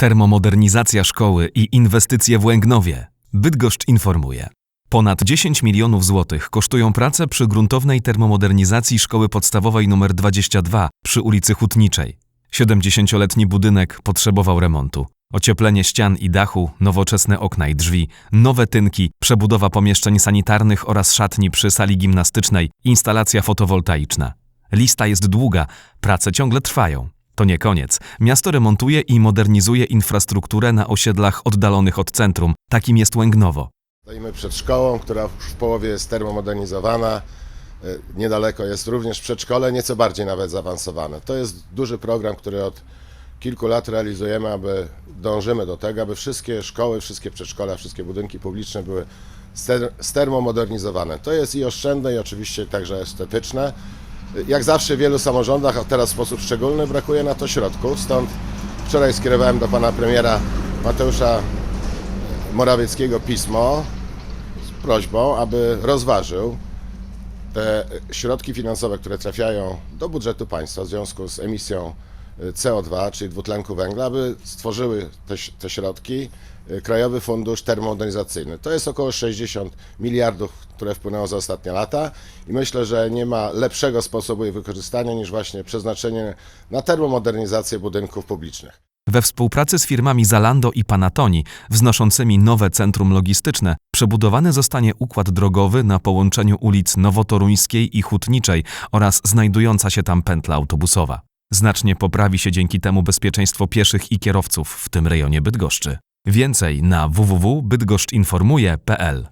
Termomodernizacja szkoły i inwestycje w Łęgnowie. Bydgoszcz informuje. Ponad 10 milionów złotych kosztują prace przy gruntownej termomodernizacji szkoły podstawowej nr 22 przy ulicy Hutniczej. 70-letni budynek potrzebował remontu. Ocieplenie ścian i dachu, nowoczesne okna i drzwi, nowe tynki, przebudowa pomieszczeń sanitarnych oraz szatni przy sali gimnastycznej, instalacja fotowoltaiczna. Lista jest długa, prace ciągle trwają. To nie koniec. Miasto remontuje i modernizuje infrastrukturę na osiedlach oddalonych od centrum. Takim jest Łęgnowo. Stoimy przed szkołą, która w połowie jest termomodernizowana. Y, Niedaleko jest również przedszkole, nieco bardziej nawet zaawansowane. To jest duży program, który od kilku lat realizujemy, aby dążymy do tego, aby wszystkie szkoły, wszystkie przedszkola, wszystkie budynki publiczne były ster- stermomodernizowane. To jest i oszczędne, i oczywiście także estetyczne. Jak zawsze w wielu samorządach, a teraz w sposób szczególny, brakuje na to środków. Stąd wczoraj skierowałem do pana premiera Mateusza Morawieckiego pismo z prośbą, aby rozważył te środki finansowe, które trafiają do budżetu państwa w związku z emisją CO2, czyli dwutlenku węgla, aby stworzyły te, te środki y, Krajowy Fundusz Termomodernizacyjny. To jest około 60 miliardów, które wpłynęło za ostatnie lata i myślę, że nie ma lepszego sposobu ich wykorzystania niż właśnie przeznaczenie na termomodernizację budynków publicznych. We współpracy z firmami Zalando i Panatoni, wznoszącymi nowe centrum logistyczne, przebudowany zostanie układ drogowy na połączeniu ulic Nowotoruńskiej i Hutniczej oraz znajdująca się tam pętla autobusowa. Znacznie poprawi się dzięki temu bezpieczeństwo pieszych i kierowców w tym rejonie Bydgoszczy. Więcej na www.bydgoszczynformuje.pl